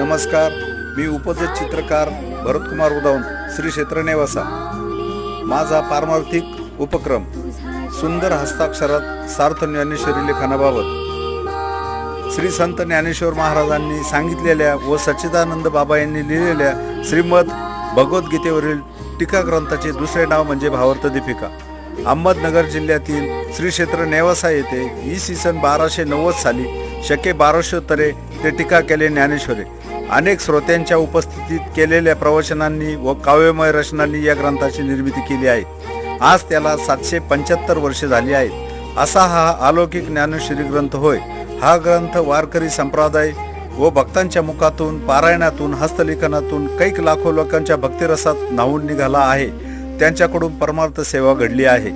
नमस्कार मी उपजत चित्रकार भरतकुमार उदावन श्री क्षेत्र नेवासा माझा पारमार्थिक उपक्रम सुंदर हस्ताक्षरात सार्थ ज्ञानेश्वरी लेखनाबाबत. श्री संत ज्ञानेश्वर महाराजांनी सांगितलेल्या व सच्चिदानंद बाबा यांनी लिहिलेल्या श्रीमद भगवद्गीतेवरील टीका ग्रंथाचे दुसरे नाव म्हणजे भावार्थ दीपिका. अहमदनगर जिल्ह्यातील श्री क्षेत्र नेवासा येथे इसवी सन बाराशे नव्वद साली शके बाराशोत्तरे ते टीका केले ज्ञानेश्वरे. अनेक श्रोत्यांच्या उपस्थितीत केलेल्या प्रवचनांनी व काव्यमय रचनांनी या ग्रंथाची निर्मिती केली आहे. आज त्याला सातशे पंच्याहत्तर वर्षे झाली आहेत. असा हा अलौकिक ज्ञानेश्वरी ग्रंथ होय. हा ग्रंथ वारकरी संप्रदाय व भक्तांच्या मुखातून पारायणातून हस्तलेखनातून कैक लाखो लोकांच्या भक्तिरसात न्हावून निघाला आहे. त्यांच्याकडून परमार्थ सेवा घडली आहे.